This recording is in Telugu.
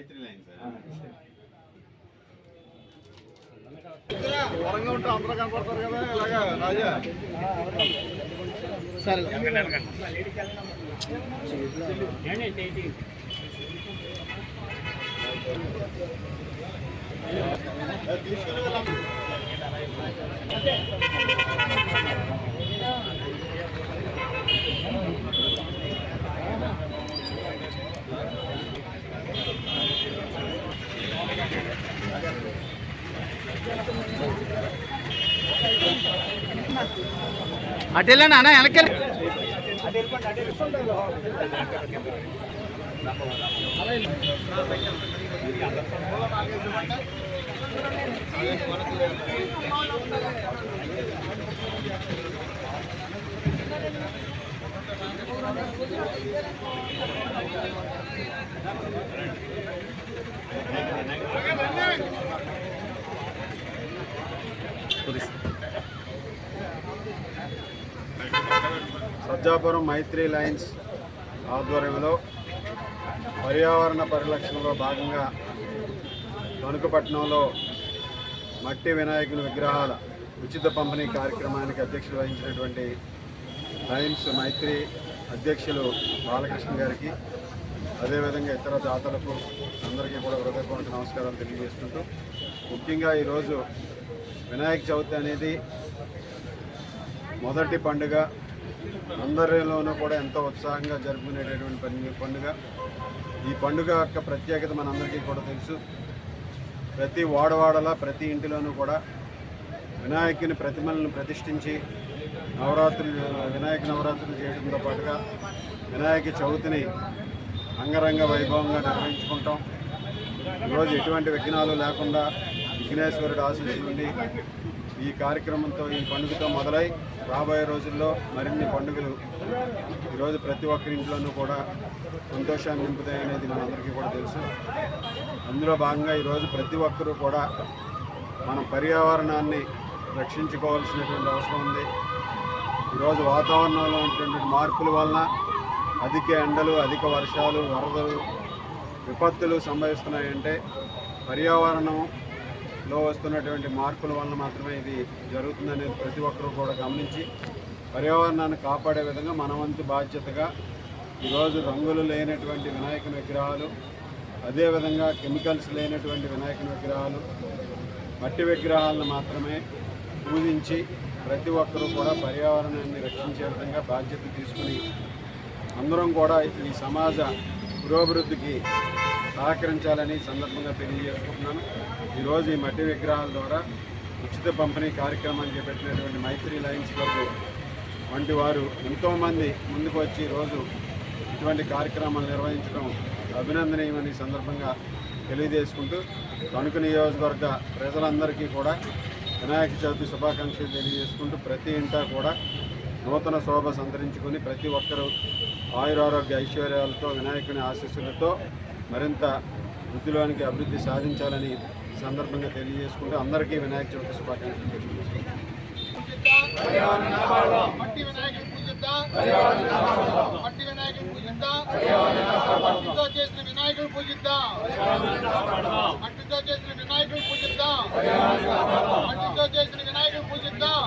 మైత్రి లైన్ సార్ దూరంగా ఉంటే అందరూ కనపడతారు కదా ఇలాగా రాజా? సరే. తీసుకుని వెళ్ళాం ಅಡ್ಡಿಲ್ಲಣ್ಣ ಅಣ್ಣ ಎನಕ್ಕೆ Por isso. Sajjapuram Maitri Lions ఆధ్వర్యంలో పర్యావరణ పరిరక్షణలో భాగంగా తణుకుపట్నంలో మట్టి వినాయకుని విగ్రహాల ఉచిత పంపిణీ కార్యక్రమానికి అధ్యక్షులు వహించినటువంటి లైన్స్ మైత్రి అధ్యక్షులు బాలకృష్ణ గారికి అదేవిధంగా ఇతర దాతలకు అందరికీ కూడా హృదయపూర్వక నమస్కారాలు తెలియజేసుకుంటూ ముఖ్యంగా ఈరోజు వినాయక చవితి అనేది మొదటి పండుగ. అందరిలోనూ కూడా ఎంతో ఉత్సాహంగా జరుపుకునేటటువంటి పని పండుగ. ఈ పండుగ యొక్క ప్రత్యేకత మనందరికీ కూడా తెలుసు. ప్రతి వాడవాడలా ప్రతి ఇంటిలోనూ కూడా వినాయకుని ప్రతిమలను ప్రతిష్ఠించి నవరాత్రులు వినాయక నవరాత్రులు చేయడంతో పాటుగా వినాయక చవితిని అంగరంగ వైభవంగా నిర్వహించుకుంటాం. ఈరోజు ఎటువంటి విఘ్నాలు లేకుండా విఘ్నేశ్వరుడు ఆశించి ఉండి ఈ కార్యక్రమంతో ఈ పండుగతో మొదలై రాబోయే రోజుల్లో మరిన్ని పండుగలు ఈరోజు ప్రతి ఒక్కరి ఇంట్లోనూ కూడా సంతోషాన్ని నింపుతాయి అనేది మనందరికీ కూడా తెలుసు. అందులో భాగంగా ఈరోజు ప్రతి ఒక్కరూ కూడా మన పర్యావరణాన్ని రక్షించుకోవాల్సినటువంటి అవసరం ఉంది. ఈరోజు వాతావరణంలో ఉన్నటువంటి మార్పుల వలన అధిక ఎండలు అధిక వర్షాలు వరదలు విపత్తులు సంభవిస్తున్నాయంటే లో వస్తున్నటువంటి మార్పుల వలన మాత్రమే ఇది జరుగుతుందనేది ప్రతి ఒక్కరూ కూడా గమనించి పర్యావరణాన్ని కాపాడే విధంగా మన వంతు బాధ్యతగా ఈరోజు రంగులు లేనటువంటి వినాయకుని విగ్రహాలు అదేవిధంగా కెమికల్స్ లేనటువంటి వినాయకుని విగ్రహాలు మట్టి విగ్రహాలను మాత్రమే పూజించి ప్రతి ఒక్కరూ కూడా పర్యావరణాన్ని రక్షించే విధంగా బాధ్యత తీసుకుని అందరం కూడా ఈ సమాజ పురోభివృద్ధికి సహకరించాలని సందర్భంగా తెలియజేసుకుంటున్నాను. ఈరోజు ఈ మట్టి విగ్రహాల ద్వారా ఉచిత పంపిణీ కార్యక్రమాన్ని చేపట్టినటువంటి మైత్రి లయన్స్ క్లబ్ వంటి వారు ఎంతోమంది ముందుకు వచ్చి ఈరోజు ఇటువంటి కార్యక్రమాలు నిర్వహించడం అభినందనీయమని సందర్భంగా తెలియజేసుకుంటూ తణుకు నియోజకవర్గ ప్రజలందరికీ కూడా వినాయక చవితి శుభాకాంక్షలు తెలియజేసుకుంటూ ప్రతి ఇంటా కూడా నూతన శోభ సంతరించుకొని ప్రతి ఒక్కరూ ఆయురారోగ్య ఐశ్వర్యాలతో వినాయకుని ఆశీస్సులతో మరింత వృద్ధిలోనికి అభివృద్ధి సాధించాలని సందర్భంగా తెలియజేసుకుంటూ అందరికీ వినాయక చవితి శుభాకాంక్షలు మట్టితో చేసిన వినాయకుని పూజిద్దాం మట్టితో చేసిన వినాయకుని పూజిద్దాం. మట్టితో చేసిన వినాయకుని పూజిద్దాం.